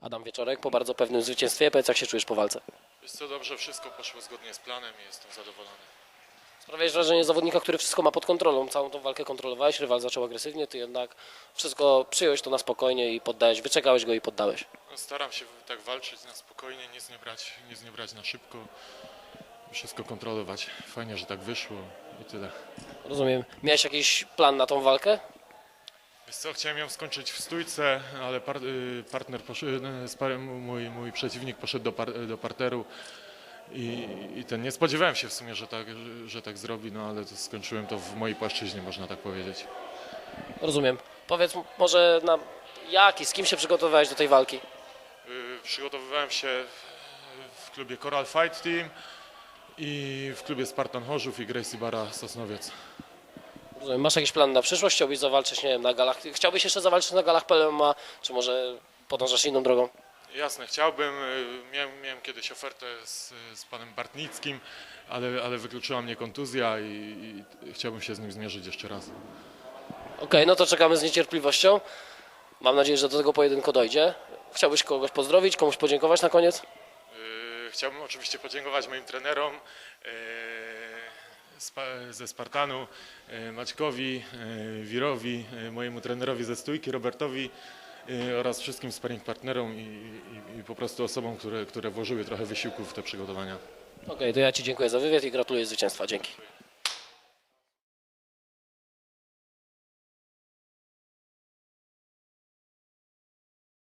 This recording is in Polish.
Adam Wieczorek po bardzo pewnym zwycięstwie. Powiedz, jak się czujesz po walce? Jest co dobrze, wszystko poszło zgodnie z planem i jestem zadowolony. Sprawiałeś wrażenie zawodnika, który wszystko ma pod kontrolą. Całą tą walkę kontrolowałeś, rywal zaczął agresywnie, ty jednak wszystko przyjąłeś to na spokojnie i poddałeś, wyczekałeś go i poddałeś. No, staram się tak walczyć na spokojnie, nic nie brać, nic nie brać na szybko. Wszystko kontrolować. Fajnie, że tak wyszło i tyle. Rozumiem. Miałeś jakiś plan na tą walkę? Co, chciałem ją skończyć w stójce, ale par, y, partner, poszedł, y, mój, mój przeciwnik poszedł do, par, do parteru i, i ten, nie spodziewałem się w sumie, że tak, że, że tak zrobi, no ale to skończyłem to w mojej płaszczyźnie, można tak powiedzieć. Rozumiem. Powiedz może na jak i z kim się przygotowywałeś do tej walki? Y, Przygotowywałem się w klubie Coral Fight Team i w klubie Spartan Chorzów i Gracie Bara Sosnowiec. Masz jakiś plan na przyszłość? Chciałbyś zawalczyć, nie wiem, na galach? Chciałbyś jeszcze zawalczyć na galach PLMA, czy może podążasz inną drogą? Jasne, chciałbym. y, Miałem, miałem kiedyś ofertę z, z panem Bartnickim, ale, ale wykluczyła mnie kontuzja i, i chciałbym się z nim zmierzyć jeszcze raz. Okej, no to czekamy z niecierpliwością. Mam nadzieję, że do tego pojedynku dojdzie. Chciałbyś kogoś pozdrowić, komuś podziękować na koniec? Y, Chciałbym oczywiście podziękować moim trenerom y, spa- ze Spartanu, y, Maćkowi, y, Wirowi, y, mojemu trenerowi ze stójki, Robertowi oraz wszystkim sparring partnerom i, i, i po prostu osobom, które, które włożyły trochę wysiłku w te przygotowania. Okej, to ja Ci dziękuję za wywiad i gratuluję zwycięstwa. Dzięki.